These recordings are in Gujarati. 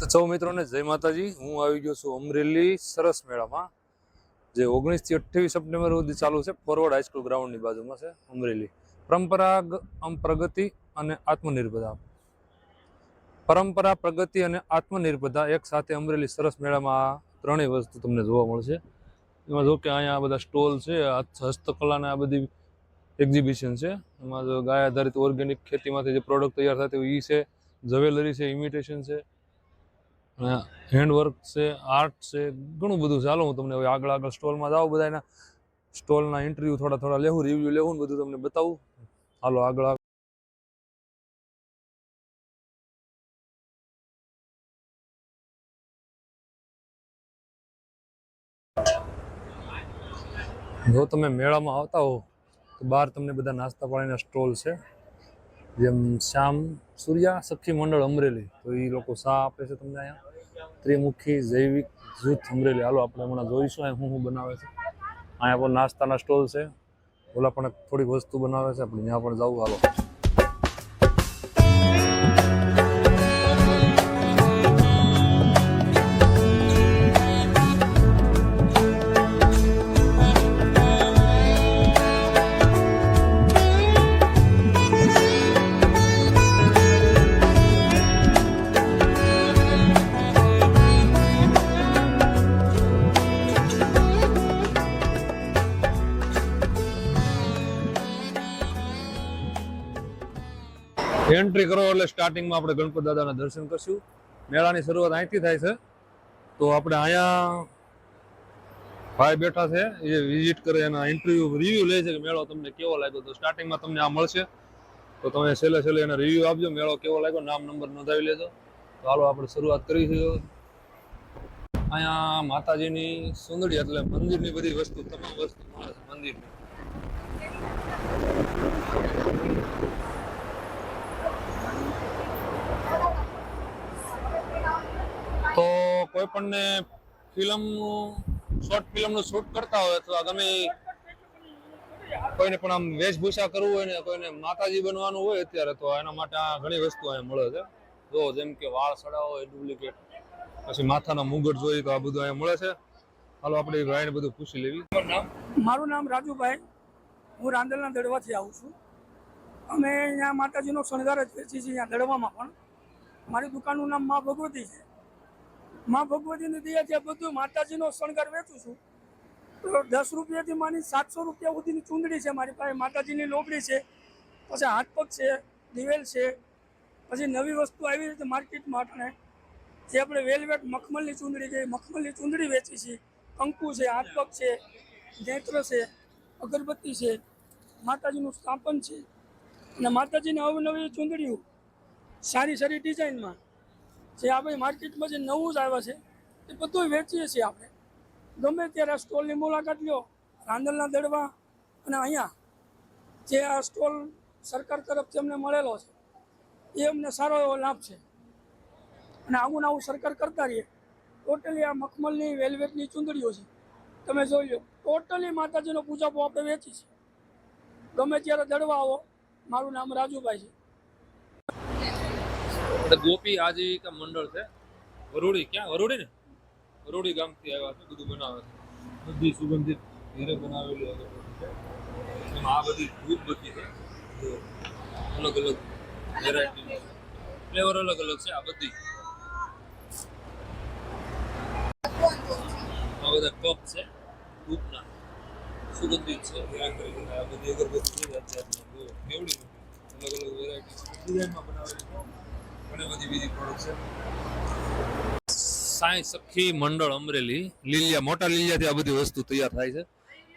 તો સૌ મિત્રોને જય માતાજી. હું આવી ગયો છું અમરેલી સરસ મેળામાં, જે ઓગણીસથી અઠ્યાવીસ સપ્ટેમ્બર સુધી ચાલુ છે. ફોરવર્ડ હાઈસ્કૂલ ગ્રાઉન્ડની બાજુમાં છે અમરેલી. પરંપરાગ પ્રગતિ અને આત્મનિર્ભરતા. પરંપરા, પ્રગતિ અને આત્મનિર્ભરતા એક સાથે અમરેલી સરસ મેળામાં આ ત્રણેય વસ્તુ તમને જોવા મળશે. એમાં જો કે અહીંયા બધા સ્ટોલ છે હસ્તકલાને આ બધી એક્ઝિબિશન છે. એમાં જો ગાય આધારિત ઓર્ગેનિક ખેતીમાંથી જે પ્રોડક્ટ તૈયાર થતી હોય એ છે, જવેલરી છે ઇમિટેશન છે. હેન્ડવર્ક છે આર્ટ છે, ઘણું બધું ચાલો હું તમને હવે આગળ આગળ સ્ટોલમાં જાઉં બધા એના સ્ટોલના ઇન્ટરવ્યૂ થોડા થોડા લેવું રિવ્યૂ લેવું બધું તમને બતાવું. હાલો, આગળ જો તમે મેળામાં આવતા હો, તો બહાર તમને બધા નાસ્તા પાણીના સ્ટોલ છે. જેમ શ્યામ સૂર્યા, સખી મંડળ અમરેલી. તો એ લોકો શા આપે છે તમને અહીંયા. ત્રિમુખી, જૈવિક, જૂથ અમરેલી. હાલો, આપણે હમણાં જોઈશું. અહીં શું શું બનાવે છે? અહીંયા પણ નાસ્તાના સ્ટોલ છે. ઓલા પણ થોડીક વસ્તુ બનાવે છે. આપણે ત્યાં પણ જવું હાલો. એન્ટ્રી કરો એટલે સ્ટાર્ટિંગમાં આપણે ગણપત દાદાના દર્શન કરશું. મેળાની શરૂઆત અહીંથી થાય છે. તો આપણે અહીંયા ભાઈ બેઠા છે, એ વિઝિટ કરે એના ઇન્ટરવ્યુ રિવ્યુ લે છે કે મેળો તમને કેવો લાગ્યો? તો સ્ટાર્ટિંગમાં તમને આ મળશે. તો તમે છેલ્લે છેલ્લે એના રિવ્યુ આપજો, મેળો કેવો લાગ્યો? નામ નંબર નોંધાવી લેજો. તો હાલો આપણે શરૂઆત કરી છે. અહીંયા માતાજીની સુંદરી એટલે મંદિરની બધી વસ્તુ, તમામ વસ્તુ મળે છે મંદિરની તો કોઈ પણને ફિલ્મનું શોર્ટ ફિલ્મનું શૂટ કરતા હોય અથવા તમે કોઈને પણ આમ વેશભૂષા કરવું હોય ને કોઈને માતાજી બનવાનું હોય અત્યારે તો એના માટે આ ઘણી વસ્તુ અહીંયા મળે છે. જો જેમ કે વાળ સડાવો હોય ડુપ્લિકેટ. પછી માથાના મુગટ જોઈએ તો આ બધું અહીંયા મળે છે. હાલો આપણે ભાઈને બધું પૂછી લેવી. મારું નામ રાજુભાઈ. હું રાંદલના દડવાથી આવું છું. અમે અહીંયા માતાજીનો શણગાર જ વેચીએ છીએ અહીંયા દડવામાં પણ. મારી દુકાનનું નામ મા ભગવતી છે. મા ભગવતીની દયા ત્યાં બધું માતાજીનો શણગાર વેચું છું. તો દસ રૂપિયાથી માની સાતસો રૂપિયા સુધીની ચૂંદડી છે મારી પાસે. માતાજીની લોબડી છે, પછી હાથપગ છે, દિવેલ છે, પછી નવી વસ્તુ આવી છે માર્કેટમાં આપણે જે આપણે વેલવેટ મખમલની ચૂંદડી છે મખમલની ચૂંદડી વેચી છે. કંકુ છે, હાથપગ છે, નેત્ર છે, અગરબત્તી છે, માતાજીનું સ્થાપન છે. અને માતાજીની અવનવી ચૂંદડીઓ સારી સારી ડિઝાઇનમાં જે આપણે માર્કેટમાં જે નવું જ આવ્યા છે, એ બધું વેચીએ છીએ આપણે. ગમે ત્યારે આ સ્ટોલની મુલાકાત લો, રાંદલના દડવા અને અહીંયા જે આ સ્ટોલ સરકાર તરફથી અમને મળેલો છે, એ અમને સારો એવો લાભ છે. અને આવું આવું સરકાર કરતા રહીએ. ટોટલી આ મખમલની, વેલ્વેટની ચૂંદડીઓ છે. તમે જોઈ લો ટોટલી માતાજીનો પૂજાપો આપણે વેચી છે. ગમે ત્યારે દડવા આવો, મારું નામ રાજુભાઈ છે. ગોપી આજીવિકા મંડળ છે. વરોડી, ક્યાં? વરોડી ને? વરુડી ગામથી આવ્યા છે, બધું બનાવે છે. બધી સુગંધિત ઘેરે બનાવેલી એમાં આ બધી ધૂપ બધી છે. અલગ અલગ વેરાયટી ફ્લેવર અલગ અલગ છે, આ બધી. આ બધા કપ છે ધૂપના સુગંધિત છે આ બધી અગરબત્તી છે અલગ અલગ વેરાયટી ડિઝાઇનમાં બનાવેલી ઘણી બધી બીજી પ્રોડક્ટ છે. સાંઈ સખી મંડળ અમરેલી લીલિયા મોટા લીલિયાથી આ બધી વસ્તુ તૈયાર થાય છે.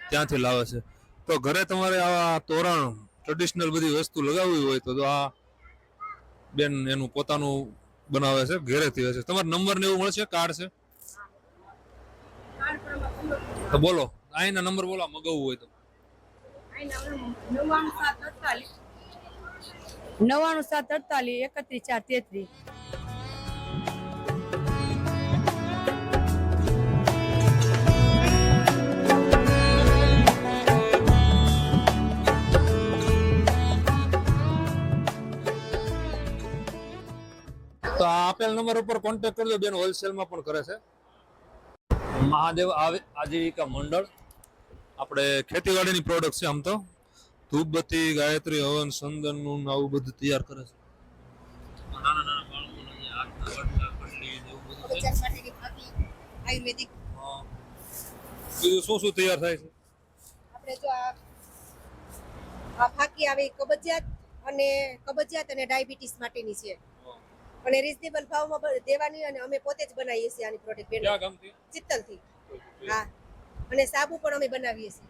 ત્યાંથી લાવે છે. તો ઘરે તમારે આ તોરણ ટ્રેડિશનલ બધી વસ્તુ લગાવવી હોય તો આ બેન એનું પોતાનું બનાવે છે ઘરેથી હશે તમારો નંબર ને એવું મળશે કાર્ડ છે? તો બોલો. અહીંના નંબર બોલો મગાવવું હોય તો. નવ્વાણું સાત અડતાલીસ, એકત્રીસ ચાર તેત્રીસ. તો આપેલ નંબર ઉપર કોન્ટેક્ટ કરજો, બેન હોલસેલમાં પણ કરે છે. મહાદેવ આજીવિકા મંડળ. આપણે ખેતીવાડીની પ્રોડક્ટ છે આમ તો. ધૂપબત્તી ગાયત્રી હવન સંદનનું આવું બધું તૈયાર કરે છે. બીજું શું શું તૈયાર થાય છે? આપણે જો આ આ ફાકી આવે કબજિયાત અને કબજિયાત અને ડાયાબિટીસ માટેની છે. અને રિઝનેબલ ભાવમાં દેવાની અને અમે પોતે જ બનાવીએ છીએ આની પ્રોડક્ટ ચિત્તલથી. હા. અને સાબુ પણ અમે બનાવીએ છીએ.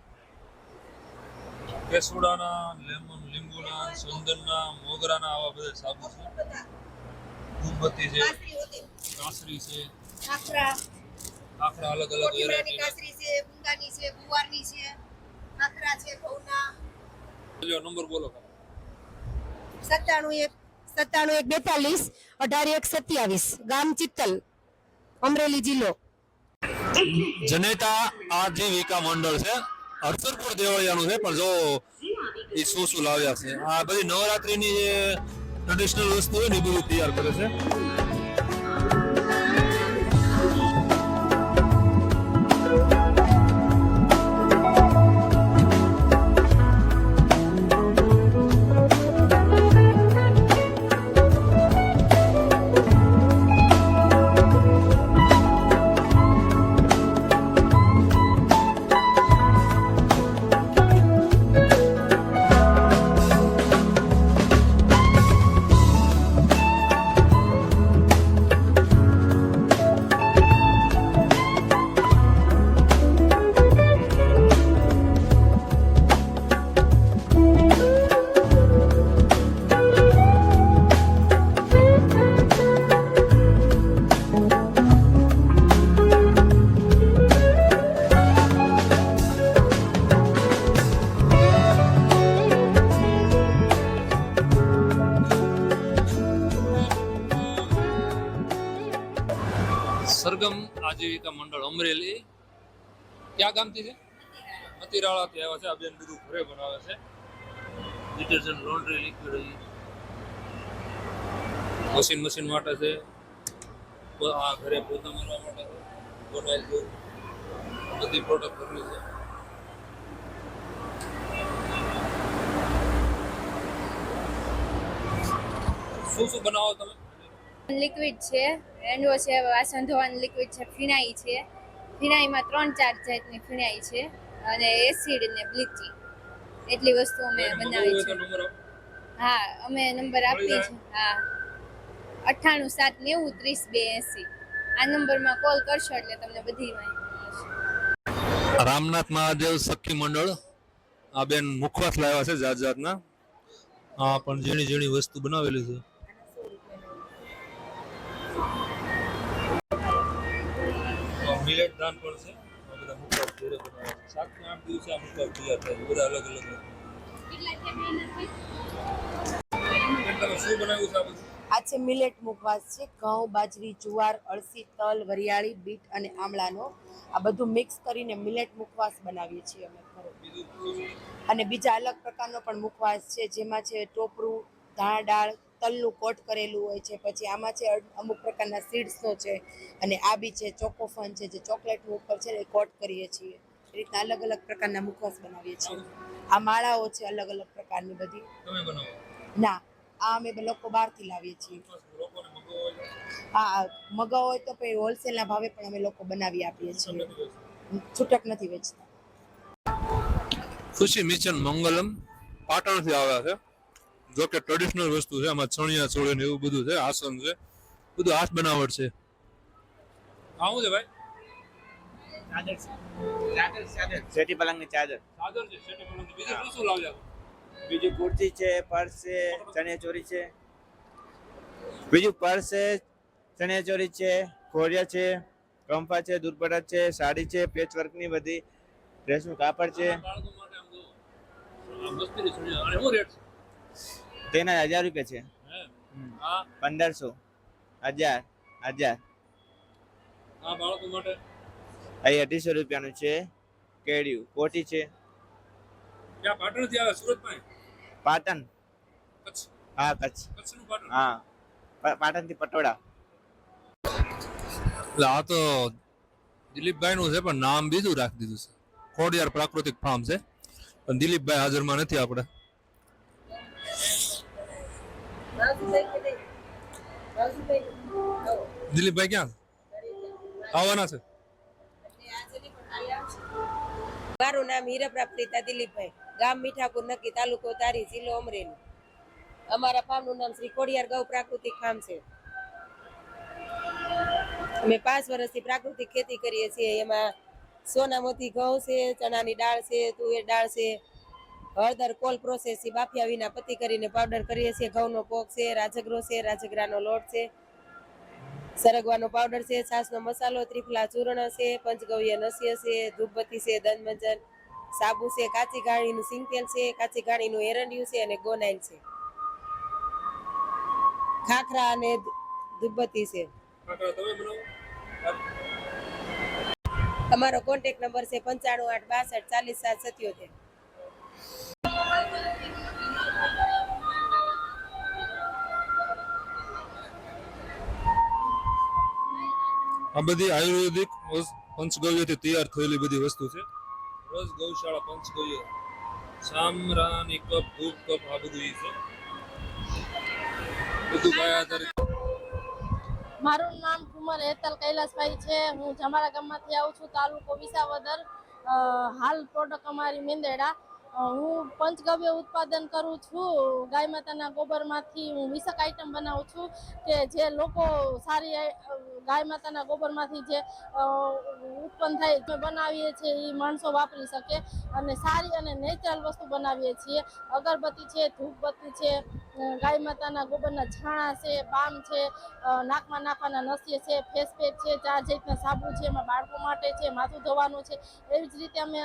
કેસુડાના લેમન લીંબુના સંદનના મોગરાના આવા બધા સાબુ છે. ધૂપબત્તી છે કાસરી છે. કાકરા કાકરા અલગ અલગ વેરાયટી કાસરી છે ગુંદાની છે ગુવારની છે કાકરા છે ઘઉંના. નંબર બોલો સત્તાણું એક સત્તાણું એક બેતાલીસ અઢાર એક સત્યાવીસ. ગામ ચિત્તલ અમરેલી જિલ્લો. જનેતા આજીવિકા મંડળ છે. હરસરપુર દેવળિયાનું છે, પણ જો એ શું શું લાવ્યા છે. આ બધી નવરાત્રીની જે ટ્રેડિશનલ વસ્તુ હોય ને એ બધું તૈયાર કરે છે. ક્યાં ગામથી છે? અતિરાળાથી આવ્યા છે. આ બેન બધું ઘરે બનાવે છે. Detergent laundry liquid machine machine માટે છે. આ ઘરે પોતા મારવા માટે છે. છે. બધી પ્રોડક્ટ કરવી છે. શું શું બનાવો તમે? લિક્વિડ છે. એન્ડો છે વાસણ ધોવાનું લિક્વિડ છે ફિનાઈ છે. ફિનાઈમાં ત્રણ ચાર જાતની ફિનાઈ છે અને એસિડ ને બ્લીચિંગ એટલી વસ્તુ અમે બનાવી છે. હા અમે નંબર આપીએ છીએ. હા. અઠ્ઠાણું સાત નેવું ત્રીસ બે એસી. આ નંબરમાં કોલ કરશો એટલે તમને બધી માહિતી રામનાથ મહાદેવ સખી મંડળ. આ બેન મુખવાસ લાવ્યા છે જાત જાતના. હા પણ ઝીણી ઝીણી વસ્તુ બનાવેલી છે. મિલેટ દાન પણ છે. બધા મુખવાસ જોડે બનાવે છે. સાત ને આઠ દિવસે આ મુખવાસ તૈયાર થાય બધા અલગ અલગ તમે શું બનાવ્યું છે આ બધું? આ છે મિલેટ મુખવાસ છે. ઘઉં બાજરી જુવાર અળસી તલ વરિયાળી બીટ અને આમળાનો. આ બધું મિક્સ કરીને મિલેટ મુખવાસ બનાવીએ છીએ અમે ઘરે? અને બીજા અલગ પ્રકારનો પણ મુખવાસ છે. જેમાં છે ટોપરું ધાણા દાળ તલનું કોટ કરેલું હોય છે પછી આમાં છે અમુક પ્રકારના સીડ્સનો છે અને આ બી છે ચોકોફન છે જે ચોકલેટનું ઉપર છે એ કોટ કરીએ છીએ. એ રીતના અલગ અલગ પ્રકારના મુખવાસ બનાવીએ છીએ. આ માળાઓ છે અલગ અલગ પ્રકારની બધી. ના આ અમે લોકો બહારથી લાવીએ છીએ. હા મગાવો હોય તો પછી હોલસેલના ભાવે પણ અમે લોકો બનાવી આપીએ છીએ. છૂટક નથી વેચતા. ખુશી મિશન મંગલમ પાટણથી આવ્યા છે. જો કે ટ્રેડિશનલ વસ્તુ છે આમાં ચણિયા ચોળી ને એવું બધું છે આસન છે બધું હાથ બનાવટ છે. આવું છે ભાઈ? સેટી પલંગની ચાદર. છે બીજું શું શું લાવ્યા બીજું કુર્તી છે પર્સ છે ચણિયા ચોરી છે. બીજું પર્સ છે ચણિયા ચોરી છે ખોડિયા છે કંફા છે દુરપટા છે સાડી છે પેચ વર્કની બધી ડ્રેસનું કાપડ છે. તેના હજાર રૂપિયા છે. પંદરસો. હજાર. હજાર. આ બાળકો માટે? અહીં અઢીસો રૂપિયાનું છે. કેડિયું કોટી છે. ક્યાં પાટણથી આવે? સુરતમાં? પાટણ. કચ્છ? હા કચ્છ. કચ્છનું પાટણ? હા. પાટણથી પટોડા એટલે આ તો દિલીપભાઈ નું છે પણ નામ બીજું રાખી દીધું છે. ખોડિયાર પ્રાકૃતિક ફાર્મ છે. પણ દિલીપભાઈ હાજરમાં નથી આપણે. દિલીપભાઈ ક્યાં? આવવાના છે. મારું નામ હીરપ્રા પ્રીતા દિલીપભાઈ. ગામ મીઠાપુર નક્કી તાલુકો તારી જિલ્લો અમરેલી. અમારા ફાર્મનું નામ શ્રી કોડિયાર ગૌ પ્રાકૃતિક ફાર્મ છે. અમે પાંચ વર્ષથી પ્રાકૃતિક ખેતી કરીએ છીએ. એમાં સોના મોતી ઘઉં છે, ચણાની દાળ છે, તુવેર દાળ છે હળદર કોલ પ્રોસેસથી બાફિયા વિના પતી કરીને પાવડર કરીએ છીએ. ઘઉંનો પોક છે રાજગરો છે રાજગરાનો લોટ છે સરગવાનો પાવડર છે છાસનો મસાલો ત્રિફલા ચૂર્ણ છે પંચગવ્ય નસ્ય છે ધૂપબત્તી છે દંતમંજન સાબુ છે કાચી ઘાણીનું સિંગતેલ છે કાચી ઘાણીનું એરંડિયું છે અને ગોનાઈલ છે. ખાખરા અને ધૂપબત્તી છે. અમારો કોન્ટેક્ટ નંબર છે પંચાણું આઠ બાસઠ ચાલીસ સાત સત્યોતેર. આ બધી આયુર્વેદિક પંચગવ્યથી તૈયાર થયેલી બધી વસ્તુ છે. રોજ ગૌશાળા પંચગવ્ય, સામરાની કપ, ધૂપ, કપ, આ બધું છે. બધું કયા આધારિત મારું નામ કુમાર હેતલ કૈલાસભાઈ છે. હું જમારા ગામમાંથી આવું છું, તાલુકો વિસાવદર. હાલ પ્રોડક્ટ અમારી મેંદેડા. હું પંચગવ્ય ઉત્પાદન કરું છું. ગાય માતાના ગોબરમાંથી હું મિશક આઈટમ બનાવું છું કે જે લોકો સારી ગાય માતાના ગોબરમાંથી જે ઉત્પન્ન થાય, જે બનાવીએ છીએ એ માણસો વાપરી શકે અને સારી અને નેચરલ વસ્તુ બનાવીએ છીએ. અગરબત્તી છે, ધૂપબત્તી છે ગાય માતાના ગોબરના છાણા છે, બામ છે નાકમાં નાખવાના નસ્ય છે ફેસ પેક છે, ચાર જાતના સાબુ છે, એમાં બાળકો માટે છે, માથું ધોવાનું છે. એવી જ રીતે અમે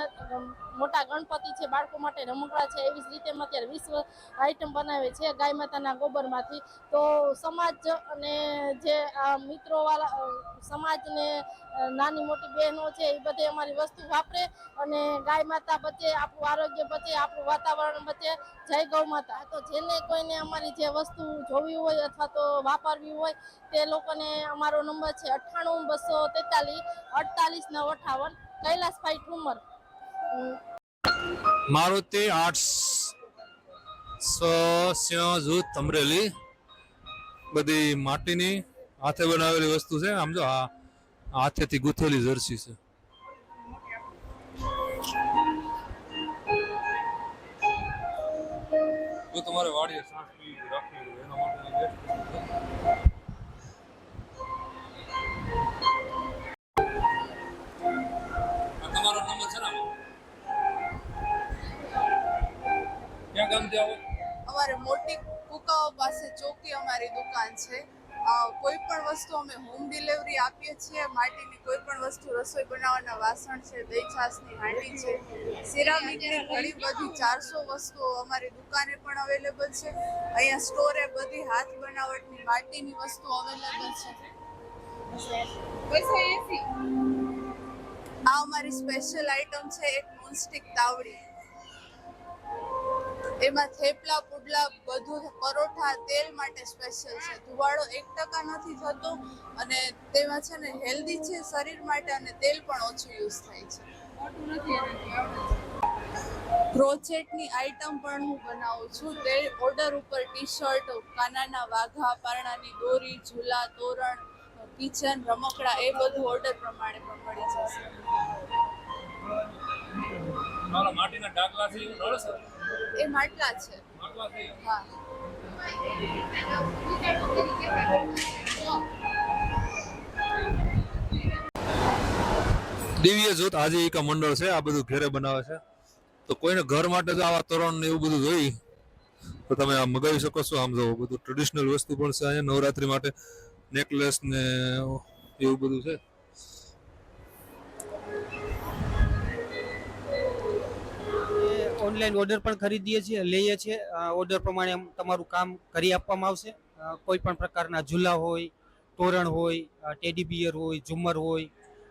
મોટા ગણપતિ છે, બાળકો માટે રમકડા છે, એવી જ રીતે અમે અત્યારે વિશ્વ આઈટમ બનાવીએ છીએ ગાય માતાના ગોબરમાંથી. તો સમાજ અને જે મિત્રોવાળા સમાજને નાની મોટી બહેનો છે એ બધે અમારી વસ્તુ વાપરે અને ગાય માતા બચે આપણું આરોગ્ય બચે આપણું વાતાવરણ બચે જય ગૌ માતા તો જેને કોઈને અમારી જે વસ્તુ જોવી હોય અથવા તો વાપરવી હોય તે લોકોને અમારો નંબર છે અઠ્ઠાણું બસો તેતાલીસ અડતાલીસ નવ અઠાવન કૈલાસભાઈ ઠુમર મારુતિ આર્ટ્સ જૂથ અમરેલી બધી માટીની હાથે બનાવેલી વસ્તુ છે આમ જો આ હાથેથી ગૂંથેલી જર્સી છે જો તમારે વાડીએ સાસ પીવી રાખવી હોય એના માટેની best વસ્તુ છે. આ તમારો નંબર છે ને આમાં? ક્યાં ગામથી આવો અમારે મોટી કુકાઓ પાસે ચોકી અમારી દુકાન છે અ, કોઈ પણ વસ્તુ અમે હોમ ડિલિવરી આપીએ છીએ, માટીની કોઈ પણ વસ્તુ રસોઈ બનાવવાના વાસણ છે દહીં છાશની હાંડી છે સિરામિકની ઘણી બધી ચારસો વસ્તુઓ અમારી દુકાને પણ અવેલેબલ છે. અહીંયા સ્ટોરે બધી હાથ બનાવટની માટીની વસ્તુ અવેલેબલ છે. આ અમારી સ્પેશિયલ આઇટમ છે એક નોનસ્ટિક તાવડી. એમાં થેપલા પુડલા બધું પરોઠા તેલ માટે સ્પેશિયલ છે. ધુવાળો એક ટકા નથી થતો અને તેમાં છે ને હેલ્ધી છે શરીર માટે અને તેલ પણ ઓછું યુઝ થાય છે. ક્રોચેટની આઇટમ પણ હું બનાવું છું. તે ઓર્ડર ઉપર ટી શર્ટ કાનાના વાઘા પારણાની દોરી ઝૂલા તોરણ કિચન રમકડા એ બધું ઓર્ડર પ્રમાણે પણ મળી જશે. મારા માટીના ડાકલાથી નળ એ માટલા છે. દિવ્ય જ્યોત આજીવિકા મંડળ છે, આ બધું ઘેરે બનાવે છે. તો કોઈને ઘર માટે જો આવા તોરણ ને એવું બધું જોઈ તો તમે આ મગાવી શકો છો. આમ જો બધું ટ્રેડિશનલ વસ્તુ પણ છે અહીંયા, નવરાત્રી માટે નેકલેસ ને એવું બધું છે. ઓનલાઈન ઓર્ડર પણ ખરીદીએ છીએ, લઈએ છીએ. ઓર્ડર પ્રમાણે તમારું કામ કરી આપવામાં આવશે. કોઈ પણ પ્રકારના ઝૂલા હોય, તોરણ હોય ટેડી બિયર હોય ઝુમર હોય,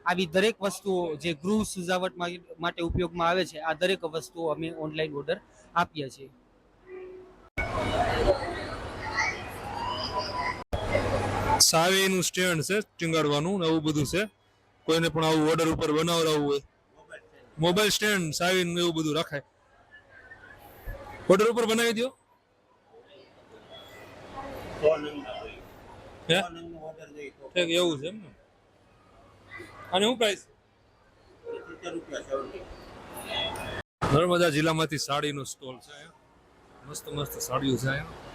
આવી દરેક વસ્તુઓ જે ગૃહ સજાવટ માટે ઉપયોગમાં આવે છે, આ દરેક વસ્તુઓ અમે ઓનલાઈન ઓર્ડર આપીએ છીએ. સાવેનું સ્ટેન્ડ છે ચીંગાડવાનું એવું બધું છે. કોઈને પણ આવું ઓર્ડર ઉપર બનાવડાવવું હોય. મોબાઈલ સ્ટેન્ડ સાવીનું એવું બધું રાખાય. ઓર્ડર ઉપર બનાવી દો એવું છે એમ ને? અને શું પ્રાઇસ નર્મદા જિલ્લામાંથી સાડીનો સ્ટોલ છે મસ્ત મસ્ત સાડીઓ છે અહીંયા.